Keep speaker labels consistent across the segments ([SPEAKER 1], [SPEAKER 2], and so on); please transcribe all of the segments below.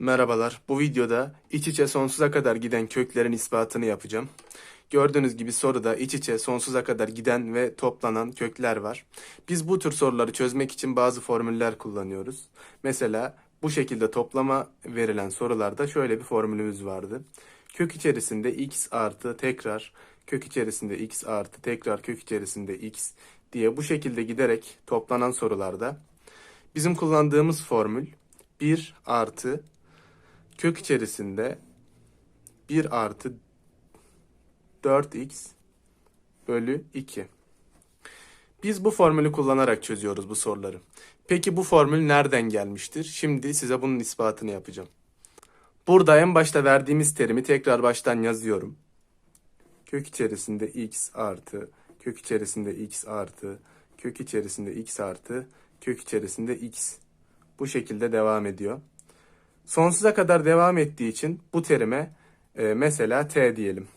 [SPEAKER 1] Merhabalar. Bu videoda iç içe sonsuza kadar giden köklerin ispatını yapacağım. Gördüğünüz gibi soruda iç içe sonsuza kadar giden ve toplanan kökler var. Biz bu tür soruları çözmek için bazı formüller kullanıyoruz. Mesela bu şekilde toplama verilen sorularda şöyle bir formülümüz vardı. Kök içerisinde x artı tekrar kök içerisinde x artı tekrar kök içerisinde x diye bu şekilde giderek toplanan sorularda bizim kullandığımız formül 1 artı kök içerisinde 1 artı 4x bölü 2. Biz bu formülü kullanarak çözüyoruz bu soruları. Peki bu formül nereden gelmiştir? Şimdi size bunun ispatını yapacağım. Burada en başta verdiğimiz terimi tekrar baştan yazıyorum. Kök içerisinde x artı, kök içerisinde x artı, kök içerisinde x artı, kök içerisinde x. Bu şekilde devam ediyor. Sonsuza kadar devam ettiği için bu terime e, mesela t diyelim.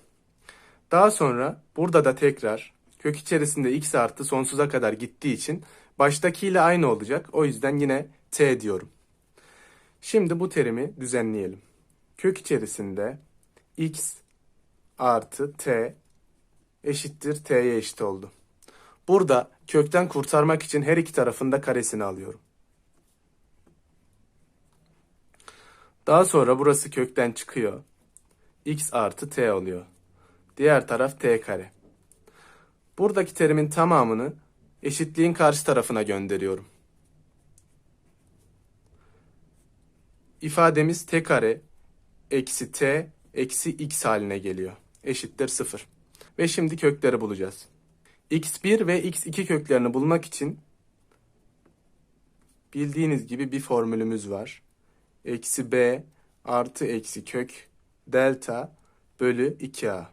[SPEAKER 1] Daha sonra burada da tekrar kök içerisinde x artı sonsuza kadar gittiği için baştakiyle aynı olacak. O yüzden yine t diyorum. Şimdi bu terimi düzenleyelim. Kök içerisinde x artı t eşittir t'ye eşit oldu. Burada kökten kurtarmak için her iki tarafında karesini alıyorum. Daha sonra burası kökten çıkıyor. x artı t oluyor. Diğer taraf t kare. Buradaki terimin tamamını eşitliğin karşı tarafına gönderiyorum. İfademiz t kare eksi t eksi x haline geliyor. Eşittir 0. Ve şimdi kökleri bulacağız. x1 ve x2 köklerini bulmak için bildiğiniz gibi bir formülümüz var. Eksi b artı eksi kök delta bölü 2a.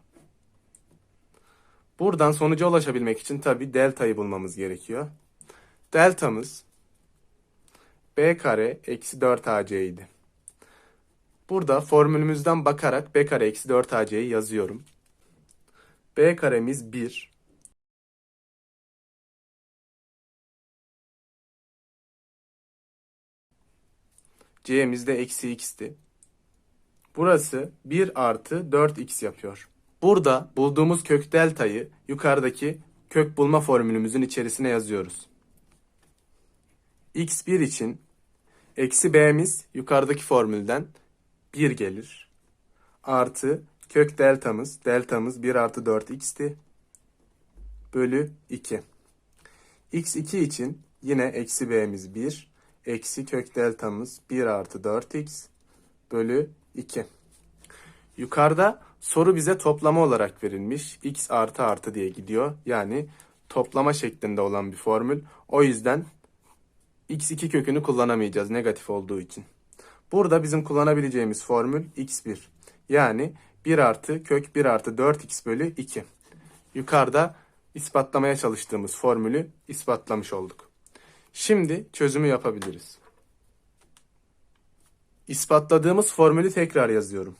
[SPEAKER 1] Buradan sonuca ulaşabilmek için tabi deltayı bulmamız gerekiyor. Deltamız b kare eksi 4ac idi. Burada formülümüzden bakarak b kare eksi 4ac'yi yazıyorum. b karemiz 1. c'miz de eksi x'ti. Burası 1 artı 4x yapıyor. Burada bulduğumuz kök deltayı yukarıdaki kök bulma formülümüzün içerisine yazıyoruz. x1 için eksi b'miz yukarıdaki formülden 1 gelir. Artı kök deltamız, deltamız 1 artı 4x'ti. Bölü 2. x2 için yine eksi b'miz 1. Eksi kök deltamız 1 artı 4x bölü 2. Yukarıda soru bize toplama olarak verilmiş. x artı artı diye gidiyor. Yani toplama şeklinde olan bir formül. O yüzden x2 kökünü kullanamayacağız negatif olduğu için. Burada bizim kullanabileceğimiz formül x1. Yani 1 artı kök 1 artı 4x bölü 2. Yukarıda ispatlamaya çalıştığımız formülü ispatlamış olduk. Şimdi çözümü yapabiliriz. İspatladığımız formülü tekrar yazıyorum.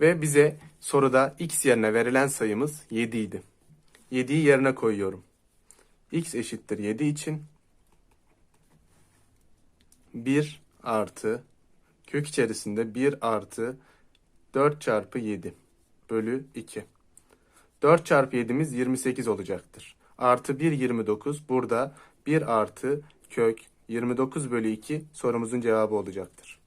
[SPEAKER 1] Ve bize soruda x yerine verilen sayımız 7 idi. 7'yi yerine koyuyorum. x eşittir 7 için 1 artı kök içerisinde 1 artı 4 çarpı 7 bölü 2. 4 çarpı 7'miz 28 olacaktır. Artı 1 29 burada 1 artı kök 29 bölü 2 sorumuzun cevabı olacaktır.